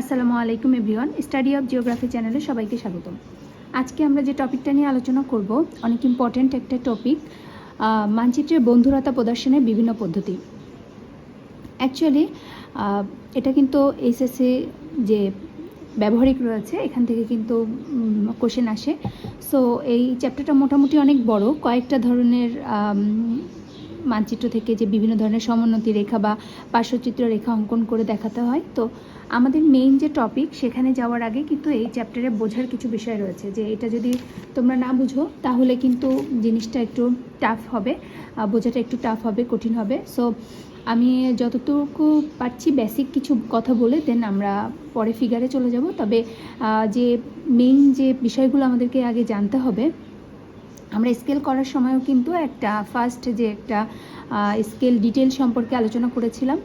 আসসালামু আলাইকুম everyone, study of geography চ্যানেলে সবাইকে স্বাগতম। আজকে আমরা যে টপিকটা নিয়ে আলোচনা করব, অনেক ইম্পর্ট্যান্ট একটা টপিক মানচিত্রের বন্ধুরতা প্রদর্শনের বিভিন্ন পদ্ধতি। অ্যাকচুয়ালি এটা কিন্তু এইচএসসি যে ব্যবহারিক রয়েছে, এখান থেকে কিন্তু কোশ্চেন আসে। সো এই চ্যাপ্টারটা মোটামুটি অনেক বড়, কয়েকটা ধরনের মানচিত্র থেকে যে বিভিন্ন ধরনের সমোন্নতি রেখা বা পার্শ্বচিত্র রেখা অঙ্কন করে দেখাতে হয়। তো আমাদের মেইন যে টপিক সেখানে যাওয়ার আগে কিন্তু এই চ্যাপ্টারে বোঝার কিছু বিষয় রয়েছে যে এটা যদি তোমরা না বুঝো, তাহলে কিন্তু জিনিসটা একটু টাফ হবে বোঝাটা একটু টাফ হবে, কঠিন হবে। সো আমি যতটুকু পারছি বেসিক কিছু কথা বলে দেন আমরা পরে ফিগারে চলে যাব। তবে যে মেইন যে বিষয়গুলো আমাদেরকে আগে জানতে হবে আমরা স্কেল করার সময়ও কিন্তু একটা ফার্স্ট যে একটা স্কেল ডিটেল সম্পর্কে আলোচনা করেছিলাম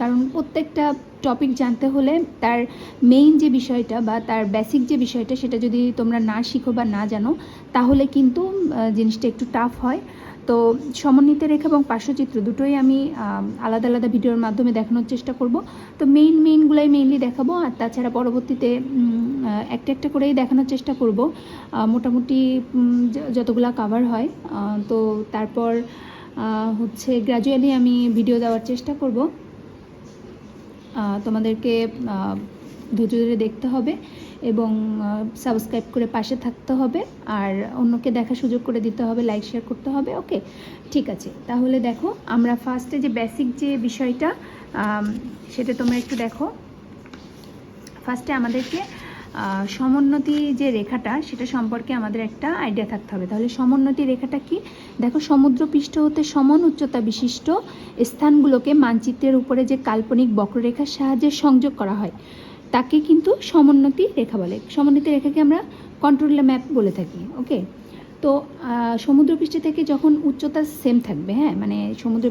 কারণ প্রত্যেকটা টপিক জানতে হলে তার মেইন যে বিষয়টা বা তার বেসিক যে বিষয়টা সেটা যদি তোমরা না শিখো বা না জানো, তাহলে কিন্তু জিনিসটা একটু টাফ হয়। তো সমন্বিত রেখা এবং পার্শ্বচিত্র দুটোই আমি আলাদা আলাদা ভিডিওর মাধ্যমে দেখানোর চেষ্টা করব। তো মেইন মেইনগুলাই মেইনলি দেখাবো আর তাছাড়া পরবর্তীতে একটা একটা করেই দেখানোর চেষ্টা করব। মোটামুটি যতগুলা কাভার হয় তো তারপর হচ্ছে গ্র্যাজুয়ালি আমি ভিডিও দেওয়ার চেষ্টা করব। তোমাদেরকে ধৈর্য ধরে দেখতে হবে এবং সাবস্ক্রাইব করে পাশে থাকতে হবে। আর অন্যকে দেখার সুযোগ করে দিতে হবে লাইক শেয়ার করতে হবে ওকে ঠিক আছে, তাহলে দেখো, আমরা ফার্স্টে যে বেসিক যে বিষয়টা সেটা তোমরা একটু দেখো। ফার্স্টে আমাদেরকে সমোন্নতি যে রেখাটা, সেটা সম্পর্কে আমাদের একটা আইডিয়া থাকতে হবে। তাহলে সমোন্নতি রেখাটা কি? দেখো, সমুদ্রপৃষ্ঠ হতে সমান উচ্চতা বিশিষ্ট স্থানগুলোকে মানচিত্রের উপরে যে কাল্পনিক বক্ররেখার সাহায্যে সংযোগ করা হয়। তাকে কিন্তু সমোন্নতি রেখা বলে। সমোন্নতি রেখাকে আমরা কন্ট্রোল ম্যাপ বলে থাকি ওকে তো সমুদ্রপৃষ্ঠ থেকে যখন উচ্চতা সেম থাকবে হ্যাঁ? মানে সমুদ্র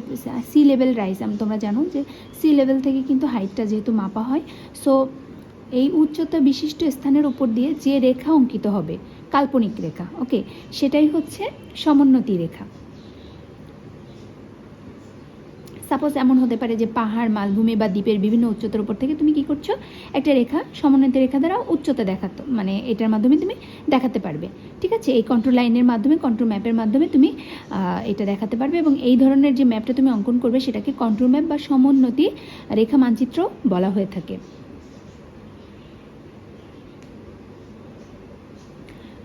সি লেভেল রাইজ আমি, তোমরা জানো যে সি লেভেল থেকে কিন্তু হাইটটা যেহেতু মাপা হয় সো এই উচ্চতা বিশিষ্ট স্থানের উপর দিয়ে যে রেখা অঙ্কিত হবে, কাল্পনিক রেখা ওকে সেটাই হচ্ছে সমোন্নতি রেখা। সাপোজ এমন হতে পারে যে পাহাড়, মালভূমি বা দ্বীপের বিভিন্ন উচ্চতার উপর থেকে তুমি কি করছ? একটা রেখা, সমন্বিত রেখা দ্বারা উচ্চতা দেখাতো মানে এটার মাধ্যমে তুমি দেখাতে পারবে। ঠিক আছে? এই কন্ট্রোল লাইনের মাধ্যমে কন্ট্রোল ম্যাপের মাধ্যমে তুমি এটা দেখাতে পারবে এবং এই ধরনের যে ম্যাপটা তুমি অঙ্কন করবে, সেটাকে কন্ট্রোল ম্যাপ বা সমোন্নতি রেখা মানচিত্র বলা হয়ে থাকে।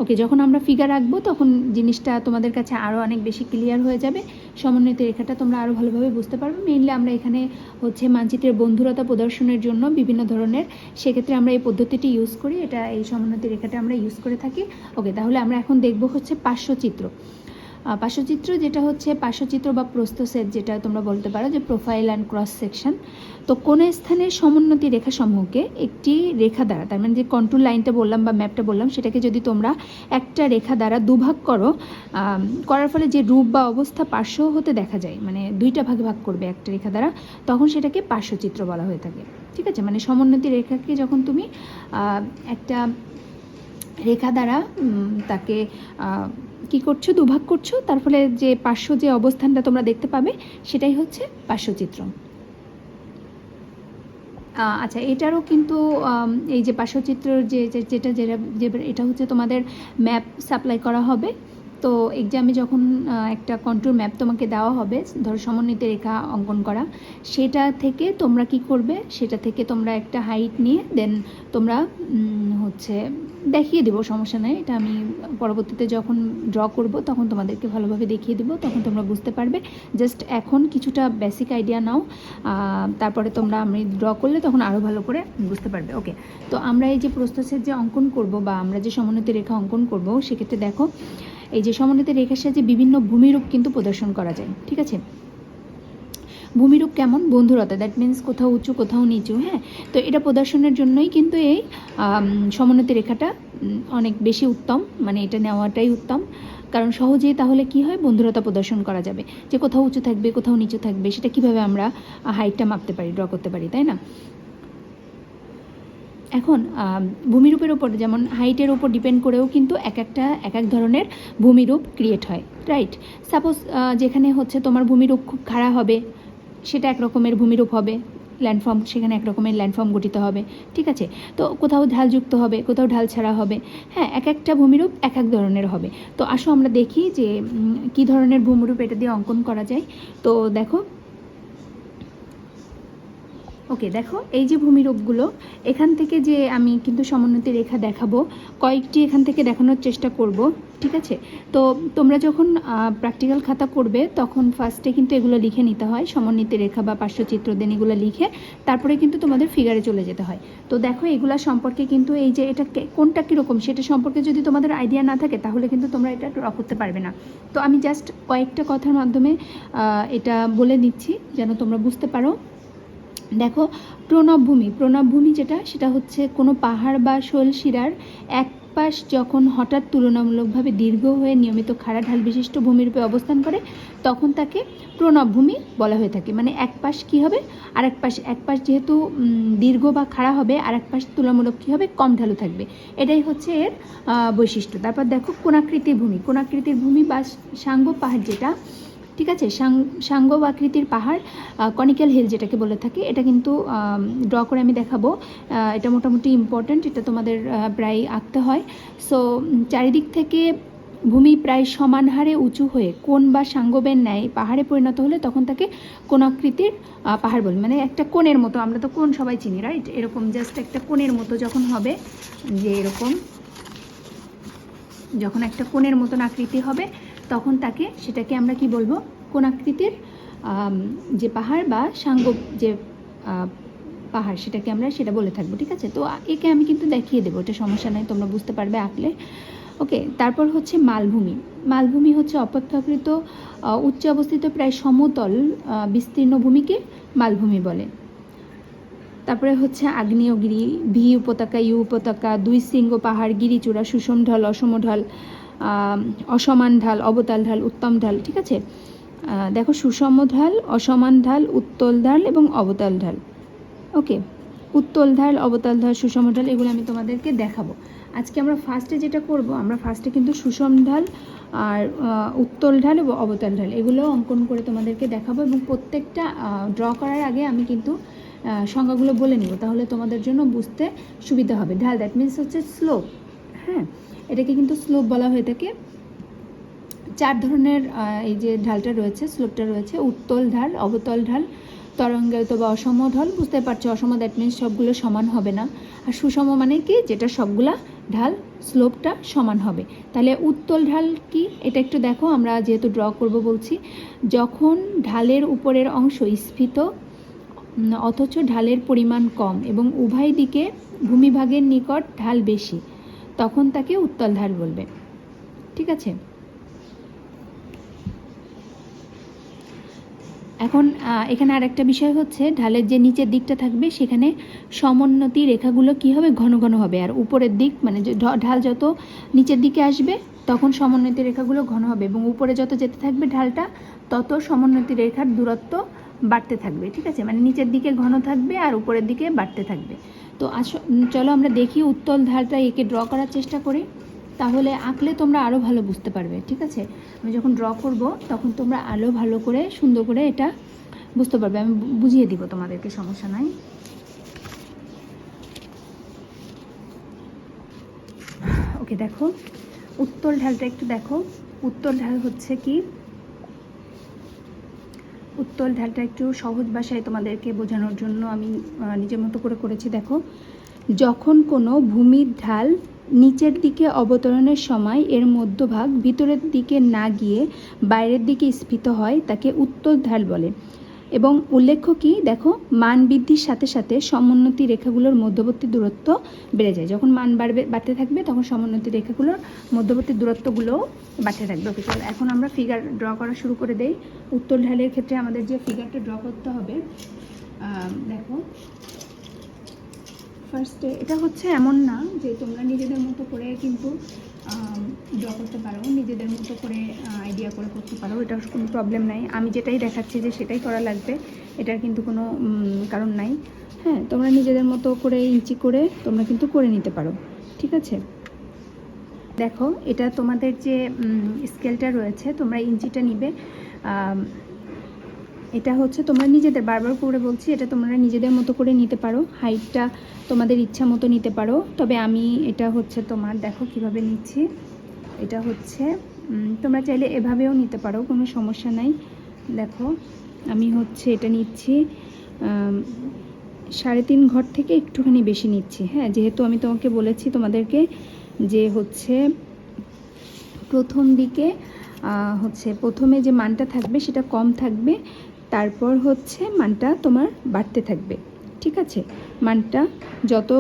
ওকে, যখন আমরা ফিগার আঁকবো তখন জিনিসটা তোমাদের কাছে আরও অনেক বেশি ক্লিয়ার হয়ে যাবে। সমন্বিত রেখাটা তোমরা আরও ভালোভাবে বুঝতে পারবে। মেইনলি আমরা এখানে হচ্ছে মানচিত্রের বন্ধুরতা প্রদর্শনের জন্য বিভিন্ন ধরনের, সেক্ষেত্রে আমরা এই পদ্ধতিটি ইউজ করি। এটা এই সমন্বিত রেখাটা আমরা ইউজ করে থাকি। ওকে, তাহলে আমরা এখন দেখব হচ্ছে পার্শ্বচিত্র। পার্শ্বচিত্র যেটা হচ্ছে, পার্শ্বচিত্র বা প্রস্থছেদ যেটা তোমরা বলতে পারো যে প্রোফাইল অ্যান্ড ক্রস সেকশন তো কোনো স্থানের সমোন্নতি রেখা সমূহকে একটি রেখা দ্বারা, তার মানে যে কন্ট্রোল লাইনটা বললাম বা ম্যাপটা বললাম, সেটাকে যদি তোমরা একটা রেখা দ্বারা দুভাগ করো করার ফলে যে রূপ বা অবস্থা পার্শ্ব হতে দেখা যায় মানে দুইটা ভাগে ভাগ করবে একটা রেখা দ্বারা, তখন সেটাকে পার্শ্বচিত্র বলা হয়ে থাকে। ঠিক আছে? মানে সমোন্নতি রেখাকে যখন তুমি একটা রেখা দ্বারা তাকে কি করছ, দুভাগ করছ? তার ফলে যে পার্শ্ব যে অবস্থানটা তোমরা দেখতে পাবে, সেটাই হচ্ছে পার্শ্বচিত্র আচ্ছা এটারও কিন্তু এই যে পার্শ্বচিত্র যে, যে- যেটা যেটা, যে, এটা হচ্ছে তোমাদের ম্যাপ সাপ্লাই করা হবে। তো এক্সামে যখন একটা কন্ট্রোল ম্যাপ তোমাকে দেওয়া হবে, ধরো সমন্বিত রেখা অঙ্কন করা, সেটা থেকে তোমরা কি করবে? সেটা থেকে তোমরা একটা হাইট নিয়ে দেন তোমরা হচ্ছে দেখিয়ে দেবো, সমস্যা নেই। এটা আমি পরবর্তীতে যখন ড্র করব, তখন তোমাদেরকে ভালোভাবে দেখিয়ে দেবো, তখন তোমরা বুঝতে পারবে। জাস্ট এখন কিছুটা বেসিক আইডিয়া নাও তারপরে তোমরা আমি ড্র করলে তখন আরও ভালো করে বুঝতে পারবে। ওকে তো আমরা এই যে প্রস্থচ্ছেদ যে অঙ্কন করব বা আমরা যে সমন্বিত রেখা অঙ্কন করব, সেক্ষেত্রে দেখো, এই যে সমন্বিত রেখার সাহায্যে বিভিন্ন ভূমিরূপ কিন্তু প্রদর্শন করা যায়। ঠিক আছে? ভূমিরূপ কেমন? বন্ধুরতা দ্যাট মিন্স কোথাও উঁচু, কোথাও নিচু হ্যাঁ? তো এটা প্রদর্শনের জন্যই কিন্তু এই সমোন্নতি রেখাটা অনেক বেশি উত্তম মানে এটা নেওয়াটাই উত্তম। কারণ সহজেই তাহলে কি হয়? বন্ধুরতা প্রদর্শন করা যাবে। যে কোথাও উঁচু থাকবে, কোথাও নিচু থাকবে, সেটা কীভাবে আমরা হাইটটা মাপতে পারি ড্র করতে পারি, তাই না? এখন ভূমিরূপের ওপর যেমন হাইটের ওপর ডিপেন্ড করেও কিন্তু এক একটা, এক এক ধরনের ভূমিরূপ ক্রিয়েট হয় রাইট সাপোজ যেখানে হচ্ছে তোমার ভূমিরূপ খুব খাড়া হবে সেটা এক রকমের ভূমিরূপ হবে ল্যান্ডফর্ম সেখানে এক রকমের ল্যান্ডফর্ম গঠিত হবে, ঠিক আছে? তো কোথাও ঢাল যুক্ত হবে, কোথাও ঢাল ছাড়া হবে হ্যাঁ এক একটা ভূমিরূপ এক এক ধরনের হবে। তো আসো আমরা দেখি যে কি কী ধরনের ভূমিরূপ এটা দিয়ে অঙ্কন করা যায়। তো দেখো ওকে, দেখো, এই যে ভূমিরূপগুলো, এখান থেকে যে আমি কিন্তু সমোন্নতি রেখা দেখাবো, কয়েকটি এখান থেকে দেখানোর চেষ্টা করব, ঠিক আছে? তো তোমরা যখন প্র্যাকটিক্যাল খাতা করবে তখন ফার্স্টে কিন্তু এগুলো লিখে নিতে হয় সমন্বিত রেখা বা পার্শ্বচিত্র দেন এগুলো লিখে, তারপরে কিন্তু তোমাদের ফিগারে চলে যেতে হয়। তো দেখো, এগুলা সম্পর্কে কিন্তু এই যে এটা কোনটা কীরকম, সেটা সম্পর্কে যদি তোমাদের আইডিয়া না থাকে, তাহলে কিন্তু তোমরা এটা ড্র করতে পারবে না। তো আমি জাস্ট কয়েকটা কথার মাধ্যমে এটা বলে দিচ্ছি, যেন তোমরা বুঝতে পারো। দেখো, প্রণবভূমি। প্রণবভূমি যেটা, সেটা হচ্ছে কোনো পাহাড় বা শৈলশিরার এক পাশ যখন হঠাৎ তুলনামূলকভাবে দীর্ঘ হয়ে নিয়মিত খাড়া ঢাল বিশিষ্ট ভূমিরূপে অবস্থান করে, তখন তাকে প্রণবভূমি বলা হয়ে থাকে। মানে এক পাশ কী হবে? আর এক পাশ এক পাশ যেহেতু দীর্ঘ বা খাড়া হবে আর এক পাশ তুলনামূলক কী হবে? কম ঢালু থাকবে। এটাই হচ্ছে এর বৈশিষ্ট্য। তারপর দেখো কোনাকৃতির ভূমি। কোনাকৃতির ভূমি বা সাঙ্গ পাহাড় যেটা ঠিক আছে সাঙ্গ আকৃতির পাহাড় কনিক্যাল হিল যেটাকে বলে থাকি, এটা কিন্তু ড্র করে আমি দেখাবো। এটা মোটামুটি ইম্পর্ট্যান্ট এটা তোমাদের প্রায় আঁকতে হয়। সো চারিদিক থেকে ভূমি প্রায় সমান হারে উঁচু হয়ে কোন বা সাঙ্গবের ন্যায় পাহাড়ে পরিণত হলে তখন তাকে কোন আকৃতির পাহাড় বলি। মানে একটা কোণের মতো, আমরা তো কোন সবাই চিনি রাইট এরকম জাস্ট একটা কোণের মতো যখন হবে, যে এরকম, যখন একটা কোণের মতন আকৃতি হবে তখন তাকে সেটাকে আমরা কি বলব? কোন আকৃতির যে পাহাড় বা সাঙ্গ যে পাহাড় সেটাকে আমরা সেটা বলে থাকব, ঠিক আছে? তো একে আমি কিন্তু দেখিয়ে দেবো, এটা সমস্যা নাই, তোমরা বুঝতে পারবে আঁকলে। ওকে, তারপর হচ্ছে মালভূমি। মালভূমি হচ্ছে অপেক্ষাকৃত উচ্চ অবস্থিত প্রায় সমতল বিস্তীর্ণ ভূমিকে মালভূমি বলে। তারপরে হচ্ছে আগ্নেয়গিরি, ভি উপত্যকা, ইউ উপত্যকা, দুই শৃঙ্গ পাহাড়, গিরিচূড়া, সুষম ঢল, অসম ঢাল অসমান ঢাল, অবতাল ঢাল, উত্তম ঢাল, ঠিক আছে? দেখো সুষম ঢাল, অসমান ঢাল, উত্তল ঢাল এবং অবতাল ঢাল। ওকে, উত্তল ঢাল, অবতাল ঢাল, সুষম ঢাল, এগুলো আমি তোমাদেরকে দেখাবো। আজকে আমরা ফার্স্টে যেটা করব, আমরা ফার্স্টে কিন্তু সুষম ঢাল আর উত্তল ঢাল এবং অবতাল ঢাল, এগুলো অঙ্কন করে তোমাদেরকে দেখাবো এবং প্রত্যেকটা ড্র করার আগে আমি কিন্তু সংজ্ঞাগুলো বলে নিব, তাহলে তোমাদের জন্য বুঝতে সুবিধা হবে। ঢাল দ্যাট মিন্স হচ্ছে স্লোপ হ্যাঁ? এটাকে কিন্তু স্লোপ বলা হয়ে থাকে চার ধরনের এই যে ঢালটা রয়েছে, স্লোপটা রয়েছে, উত্তল ঢাল, অবতল ঢাল তরঙ্গায়িত বা অসম ঢাল, বুঝতে পারছ, অসম দ্যাট মিন্স সবগুলো সমান হবে না। আর সুষম মানে কি? যেটা সবগুলা ঢাল, স্লোপটা সমান হবে। তাহলে উত্তল ঢাল কি? এটা একটু দেখো, আমরা যেহেতু ড্র করব বলছি, যখন ঢালের উপরের অংশ স্ফীত অথচ ঢালের পরিমাণ কম এবং উভয় দিকে ভূমিভাগের নিকট ঢাল বেশি তখন তাকে উত্তল ঢাল বলবে। ঠিক আছে? এখন এখানে আর একটা বিষয় হচ্ছে, ঢালের যে নিচের দিকটা থাকবে, সেখানে সমোন্নতি রেখাগুলো কি হবে? ঘন ঘন হবে। আর উপরের দিক মানে ঢাল যত নিচের দিকে আসবে, তখন সমোন্নতি রেখাগুলো ঘন হবে এবং উপরে যত যেতে থাকবে ঢালটা, তত সমোন্নতি রেখার দূরত্ব বাড়তে থাকবে। ঠিক আছে? মানে নিচের দিকে ঘন থাকবে আর উপরের দিকে বাড়তে থাকবে। তো আস চলো আমরা দেখি উত্তল ঢালটা একে ড্র করার চেষ্টা করি। তাহলে আঁকলে তোমরা আরও ভালো বুঝতে পারবে, ঠিক আছে? আমি যখন ড্র করব, তখন তোমরা আরও ভালো করে, সুন্দর করে এটা বুঝতে পারবে। আমি বুঝিয়ে দিব তোমাদেরকে, সমস্যা নাই। ওকে, দেখো। উত্তল ঢালটা একটু দেখো। উত্তল ঢাল হচ্ছে কি? উত্তল ঢালটা একটু সহজ ভাষায় তোমাদেরকে বোঝানোর জন্য আমি নিজের মতো করে করেছি, দেখো। যখন কোনো ভূমির ঢাল নিচের দিকে অবতরণের সময় এর মধ্যভাগ ভিতরের দিকে না গিয়ে বাইরের দিকে স্ফীত হয়, তাকে উত্তল ঢাল বলে। এবং উল্লেখ্য কি, দেখো, মান বৃদ্ধির সাথে সাথে সমোন্নতি রেখাগুলোর মধ্যবর্তী দূরত্ব বেড়ে যায়। যখন মান বাড়বে, বাড়তে থাকবে, তখন সমোন্নতি রেখাগুলোর মধ্যবর্তী দূরত্বগুলোও বাড়তে থাকবে। ওকে চলো এখন আমরা ফিগার ড্র করা শুরু করে দেই। উত্তর ঢালের ক্ষেত্রে আমাদের যে ফিগারটা ড্র করতে হবে দেখো ফার্স্টে এটা হচ্ছে এমন না যে তোমরা নিজেদের মতো করে কিন্তু ড্র করতে পারো, নিজেদের মতো করে আইডিয়া করে করতে পারো, এটার কোনো প্রবলেম নাই। আমি যেটাই দেখাচ্ছি যে সেটাই করা লাগবে, এটার কিন্তু কোনো কারণ নাই। হ্যাঁ তোমরা নিজেদের মতো করে ইঞ্চি করে তোমরা কিন্তু করে নিতে পারো, ঠিক আছে? দেখো, এটা তোমাদের যে স্কেলটা রয়েছে, তোমরা ইঞ্চিটা নিবে এটা হচ্ছে তোমরা নিজেদের, বারবার করে বলছি, এটা তোমরা নিজেদের মতো করে নিতে পারো, হাইটটা তোমাদের ইচ্ছা মতো নিতে পারো। তবে আমি এটা হচ্ছে তোমার, দেখো কীভাবে নিচ্ছি। এটা হচ্ছে তোমরা চাইলে এভাবেও নিতে পারো, কোনো সমস্যা নাই। দেখো, আমি হচ্ছে এটা নিচ্ছি সাড়ে তিন ঘর থেকে একটুখানি বেশি নিচ্ছি। হ্যাঁ যেহেতু আমি তোমাকে বলেছি তোমাদেরকে যে হচ্ছে প্রথম দিকে হচ্ছে প্রথমে যে মানটা থাকবে সেটা কম থাকবে তারপর হচ্ছে মানটা তোমার বাড়তে থাকবে, ঠিক আছে? মানটা যত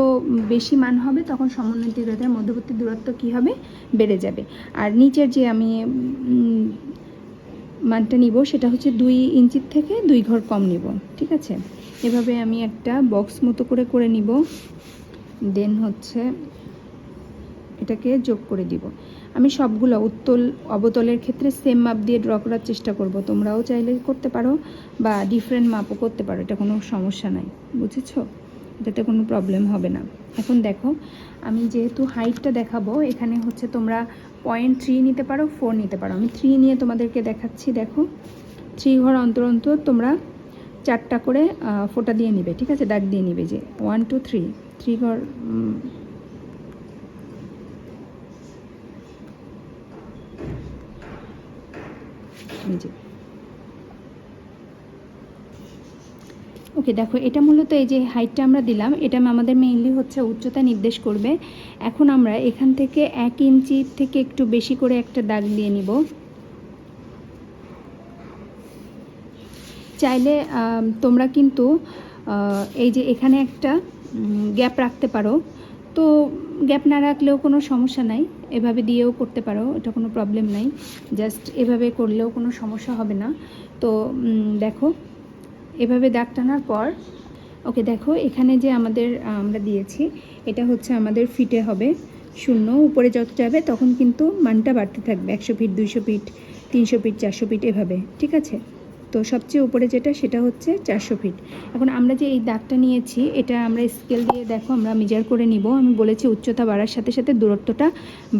বেশি মান হবে তখন সমন্বিত দূরতার মধ্যবর্তী দূরত্ব কী হবে? বেড়ে যাবে। আর নিচের যে আমি মানটা নিব সেটা হচ্ছে দুই ইঞ্চির থেকে দুই ঘর কম নিব, ঠিক আছে? এভাবে আমি একটা বক্স মতো করে করে নিব। দেন হচ্ছে এটাকে যোগ করে দিব। আমি সবগুলো উত্তল, অবতলের ক্ষেত্রে সেম মাপ দিয়ে ড্র করার চেষ্টা করব। তোমরাও চাইলে করতে পারো বা ডিফারেন্ট মাপও করতে পারো, এটা কোনো সমস্যা নাই, বুঝেছ? এটাতে কোনো প্রবলেম হবে না। এখন দেখো, আমি যেহেতু হাইটটা দেখাবো, এখানে হচ্ছে তোমরা পয়েন্ট থ্রি নিতে পারো ফোর নিতে পারো। আমি থ্রি নিয়ে তোমাদেরকে দেখাচ্ছি, দেখো। থ্রি ঘর অন্তর অন্তর তোমরা চারটা করে ফোটা দিয়ে নিবে, ঠিক আছে? দাগ দিয়ে নিবে যে ওয়ান টু থ্রি থ্রি ঘর যে ওকে দেখো, এটা মূলত এই যে হাইটটা আমরা দিলাম, এটা আমাদের মেইনলি হচ্ছে উচ্চতা নির্দেশ করবে। এখন আমরা এখান থেকে এক ইঞ্চি থেকে একটু বেশি করে একটা দাগ দিয়ে নিব। চাইলে তোমরা কিন্তু এই যে এখানে একটা গ্যাপ রাখতে পারো। তো গ্যাপ না রাখলেও কোনো সমস্যা নাই। এভাবে দিয়েও করতে পারো, এটা কোনো প্রবলেম নাই। জাস্ট এভাবে করলেও কোনো সমস্যা হবে না। তো দেখো, এভাবে দাগ টানার পর ওকে দেখো, এখানে যে আমাদের আমরা দিয়েছি, এটা হচ্ছে আমাদের ফিটে হবে। শূন্য, উপরে যত যাবে তখন কিন্তু মানটা বাড়তে থাকবে। একশো ফিট দুইশো ফিট তিনশো ফিট চারশো ফিট এভাবে, ঠিক আছে? তো সবচেয়ে উপরে যেটা, সেটা হচ্ছে চারশো ফিট এখন আমরা যে এই দাগটা নিয়েছি, এটা আমরা স্কেল দিয়ে দেখো, আমরা মেজার করে নিব। আমি বলেছি উচ্চতা বাড়ার সাথে সাথে দূরত্বটা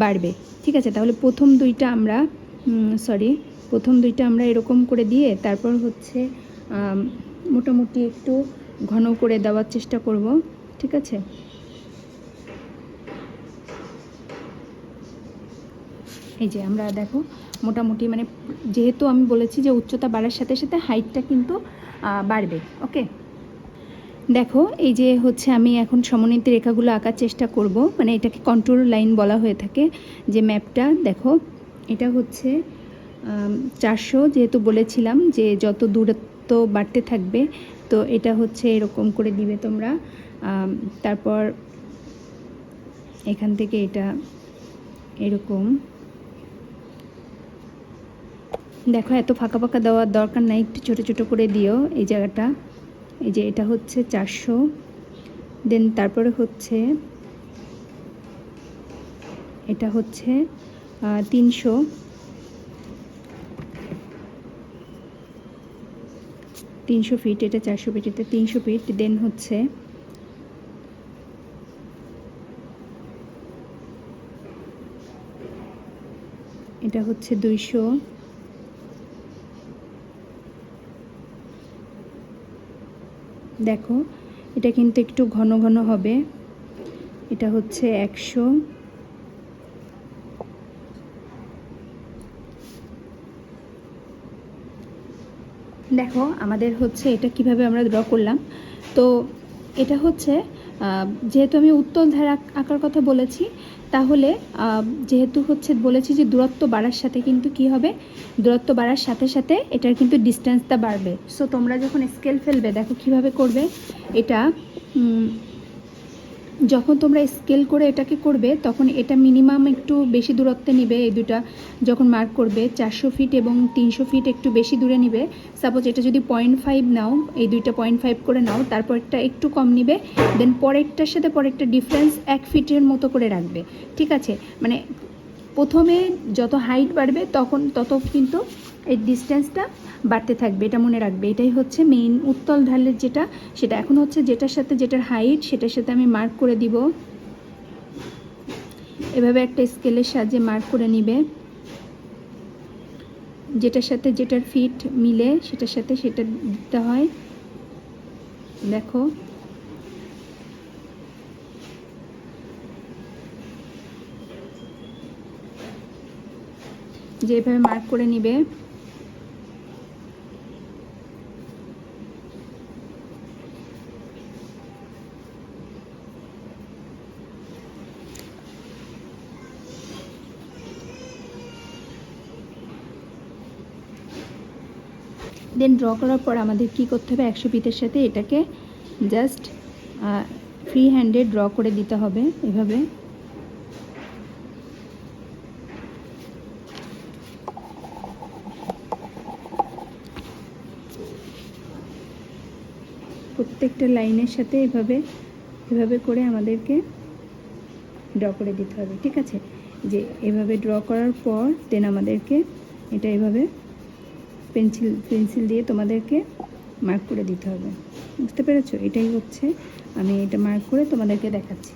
বাড়বে। ঠিক আছে? তাহলে প্রথম দুইটা আমরা সরি প্রথম দুইটা আমরা এরকম করে দিয়ে তারপর হচ্ছে মোটামুটি একটু ঘন করে দেওয়ার চেষ্টা করব। ঠিক আছে? এই যে আমরা দেখো মোটামুটি মানে যেহেতু আমি বলেছি যে উচ্চতা বাড়ার সাথে সাথে হাইটটা কিন্তু বাড়বে ওকে দেখো, এই যে হচ্ছে আমি এখন সমন্বিত রেখাগুলো আঁকার চেষ্টা করব মানে এটাকে কন্ট্রোল লাইন বলা হয়ে থাকে যে ম্যাপটা দেখো, এটা হচ্ছে চারশো যেহেতু বলেছিলাম যে যত দূরত্ব বাড়তে থাকবে, তো এটা হচ্ছে এরকম করে দিবে তোমরা। তারপর এখান থেকে এটা এরকম। দেখো, এত ফাঁকা ফাঁকা দেওয়ার দরকার নাই, একটু ছোটো ছোটো করে দিও এই জায়গাটা। এই যে এটা হচ্ছে চারশো। দেন তারপরে হচ্ছে, এটা হচ্ছে তিনশো। তিনশো ফিট এটা চারশো ফিট এটা তিনশো ফিট দেন হচ্ছে, এটা হচ্ছে দুইশো। দেখো, এটা কিন্তু একটু ঘন ঘন হবে। এটা হচ্ছে একশো। দেখো, আমাদের হচ্ছে এটা কীভাবে আমরা ড্র করলাম। তো এটা হচ্ছে যেহেতু আমি উত্তল ধারা আঁকার কথা বলেছি, তাহলে যেহেতু হচ্ছে বলেছি যে দূরত্ব বাড়ার সাথে কিন্তু কি হবে? দূরত্ব বাড়ার সাথে সাথে এটার কিন্তু ডিস্টেন্সটা বাড়বে। সো তোমরা যখন স্কেল ফেলবে, দেখো কীভাবে করবে। এটা যখন তোমরা স্কেল করে এটাকে করবে, তখন এটা মিনিমাম একটু বেশি দূরত্বে নিবে এই দুটা যখন মার্ক করবে, চারশো ফিট এবং তিনশো ফিট একটু বেশি দূরে নিবে। সাপোজ এটা যদি পয়েন্ট ফাইভ নাও, এই দুইটা পয়েন্ট ফাইভ করে নাও তারপরটা একটু কম নিবে দেন পরেরটার সাথে পরেরটা ডিফারেন্স এক ফিটের মতো করে রাখবে। ঠিক আছে? মানে প্রথমে যত হাইট বাড়বে, তখন তত কিন্তু এই ডিস্টেন্সটা বাড়তে থাকবে, এটা মনে রাখবে। এটাই হচ্ছে মেইন উত্তল ঢালের যেটা, সেটা এখন হচ্ছে যেটার সাথে যেটার হাইট সেটার সাথে আমি মার্ক করে দিব। এভাবে একটা স্কেলের সাহায্যে মার্ক করে নিবে। যেটার সাথে যেটার ফিট মিলে, সেটার সাথে সেটা দিতে হয়। দেখো। যেভাবে মার্ক করে নিবে। দেন ড্র করার পর আমাদের কি করতে হবে? একশো পিতের সাথে এটাকে জাস্ট ফ্রি হ্যান্ডে ড্র করে দিতে হবে এভাবে। প্রত্যেকটা লাইনের সাথে এভাবে এভাবে করে আমাদেরকে ড্র করে দিতে হবে, ঠিক আছে? যে এভাবে ড্র করার পর দেন আমাদেরকে এটা এভাবে পেন্সিল পেন্সিল দিয়ে তোমাদেরকে মার্ক করে দিতে হবে। বুঝতে পেরেছ? এটাই হচ্ছে আমি এটা মার্ক করে তোমাদেরকে দেখাচ্ছি।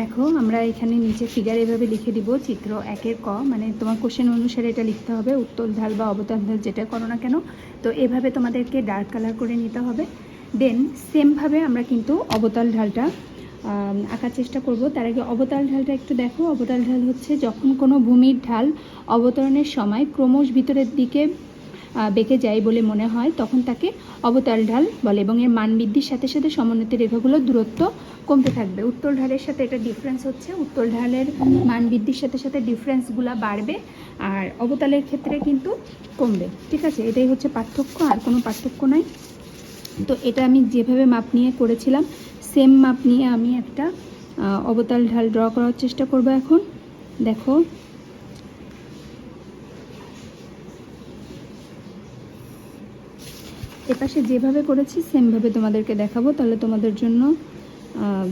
দেখো, আমরা এখানে নিচে ফিগার এভাবে লিখে দিব, চিত্র একের ক মানে তোমার কোশ্চেন অনুসারে এটা লিখতে হবে উত্তর ঢাল বা অবতার ঢাল যেটা করো না কেন। তো এভাবে তোমাদেরকে ডার্ক কালার করে নিতে হবে। দেন সেমভাবে আমরা কিন্তু অবতাল ঢালটা আঁকার চেষ্টা করব। তার আগে অবতাল ঢালটা একটু দেখো। অবতাল ঢাল হচ্ছে যখন কোনো ভূমির ঢাল অবতরণের সময় ক্রমশ ভিতরের দিকে বেঁকে যায় বলে মনে হয়, তখন তাকে অবতাল ঢাল বলে এবং এর মান বৃদ্ধির সাথে সাথে সমোন্নতি রেখাগুলোর দূরত্ব কমতে থাকবে। উত্তল ঢালের সাথে এটা ডিফারেন্স হচ্ছে। উত্তল ঢালের মান বৃদ্ধির সাথে সাথে ডিফারেন্সগুলো বাড়বে আর অবতালের ক্ষেত্রে কিন্তু কমবে। ঠিক আছে? এটাই হচ্ছে পার্থক্য, আর কোনো পার্থক্য নাই। তো এটা আমি যেভাবে মাপ নিয়ে করেছিলাম সেম মাপ নিয়ে আমি একটা অবতাল ঢাল ড্র করার চেষ্টা করব এখন। দেখো এপাশে যেভাবে করেছি, সেমভাবে তোমাদেরকে দেখাবো। তাহলে তোমাদের জন্য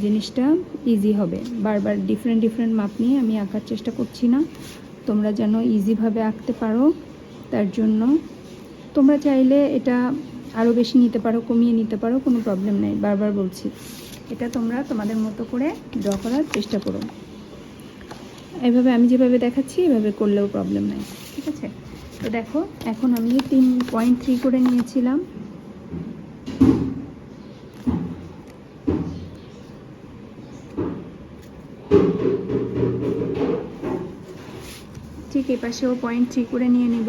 জিনিসটা ইজি হবে। বারবার ডিফারেন্ট ডিফারেন্ট মাপ নিয়ে আমি আঁকার চেষ্টা করছি না। তোমরা যেন ইজিভাবে আঁকতে পারো, তার জন্য। তোমরা চাইলে এটা আরও বেশি নিতে পারো, কমিয়ে নিতে পারো, কোনো প্রবলেম নেই। বারবার বলছি, এটা তোমরা তোমাদের মতো করে ড্র করার চেষ্টা করো। এভাবে আমি যেভাবে দেখাচ্ছি, এভাবে করলেও প্রবলেম নাই। ঠিক আছে? তো দেখো, এখন আমি তিন পয়েন্ট থ্রি করে নিয়েছিলাম। এই পয়েন্ট থ্রি করে নিয়ে নিব।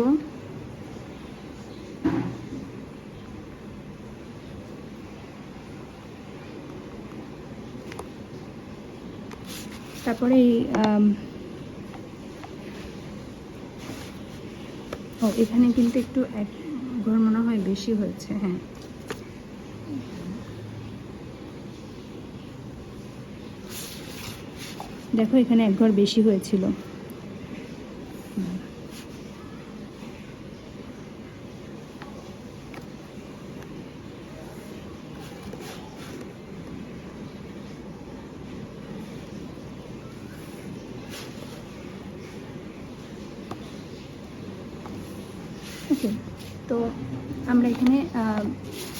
তারপরে ও, এখানে কিন্তু একটু এক ঘর মনে হয় বেশি হয়েছে হ্যাঁ। দেখো এখানে এক ঘর বেশি হয়েছিল ওকে তো আমরা এখানে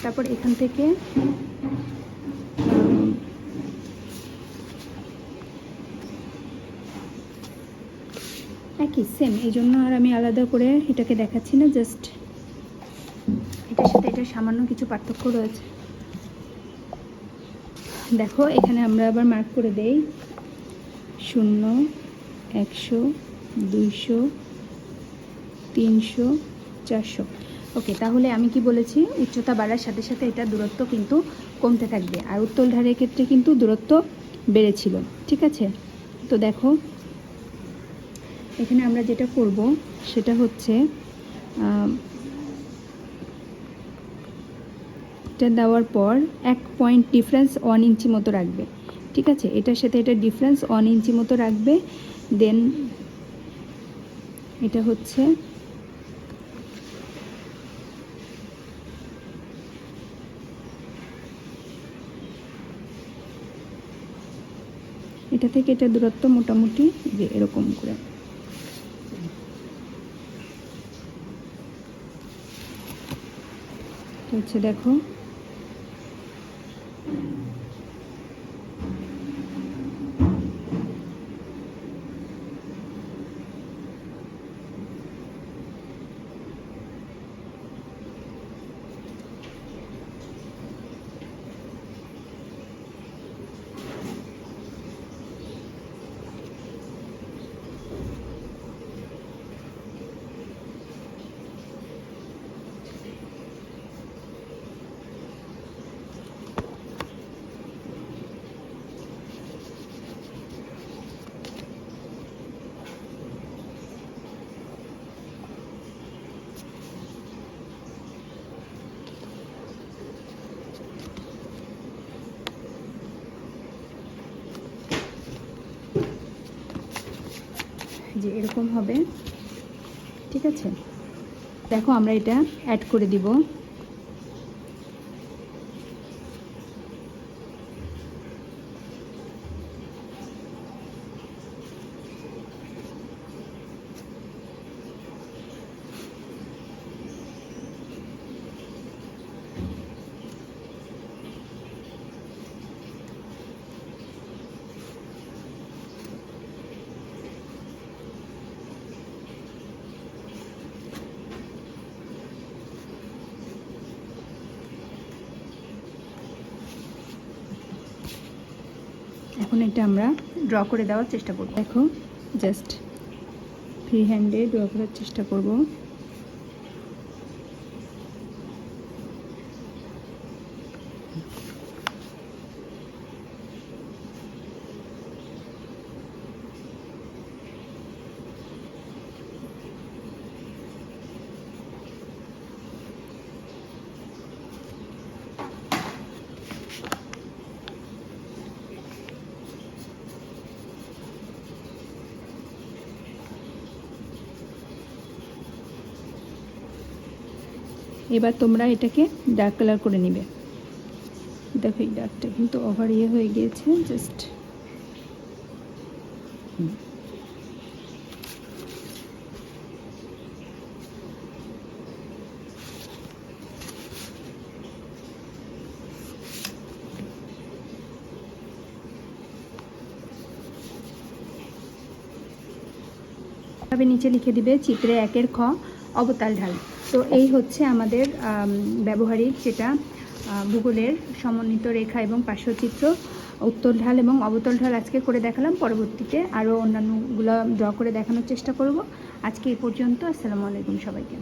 তারপর এখান থেকে, একই সেম এই জন্য আর আমি আলাদা করে এটাকে দেখাচ্ছি না জাস্ট এটার সাথে এটা সামান্য কিছু পার্থক্য রয়েছে। দেখো, এখানে আমরা আবার মার্ক করে দেই। শূন্য, একশো, দুইশো, তিনশো, চারশো। ওকে, তাহলে আমি কি বলেছি? উচ্চতা বাড়ার সাথে সাথে এটা দূরত্ব কিন্তু কমতে থাকবে। আর উত্তর ধারের ক্ষেত্রে কিন্তু দূরত্ব বেড়েছিল। ঠিক আছে? তো দেখো, এখানে আমরা যেটা করব, সেটা হচ্ছে এটা দেওয়ার পর এক পয়েন্ট ডিফারেন্স ওয়ান ইঞ্চি মতো রাখবে। ঠিক আছে? এটার সাথে এটা ডিফারেন্স ওয়ান ইঞ্চি মতো রাখবে। দেন এটা হচ্ছে এটা থেকে এটা দূরত্ব মোটামুটি যে এরকম করে। হচ্ছে দেখো যে এরকম হবে। ঠিক আছে? দেখো আমরা এটা অ্যাড করে দিব। এখন এটা আমরা ড্র করে দেওয়ার চেষ্টা করব। দেখো জাস্ট ফ্রি হ্যান্ডে ড্র করার চেষ্টা করব। এবার তোমরা এটাকে ডার্ক কালার করে নিবে। দেখো এই ডার্কটা কিন্তু ওভার ইয়ে হয়ে গিয়েছে জাস্ট নিচে লিখে দিবে, চিত্রে একের খ অবতাল ঢাল। তো এই হচ্ছে আমাদের ব্যবহারিক যেটা ভূগোলের সমন্বিত রেখা এবং পার্শ্বচিত্র, উত্তর ঢাল এবং অবতল ঢাল আজকে করে দেখালাম। পরবর্তীতে আরও অন্যান্যগুলো ড্র করে দেখানোর চেষ্টা করব। আজকে এই পর্যন্ত, আসসালামু আলাইকুম সবাইকে।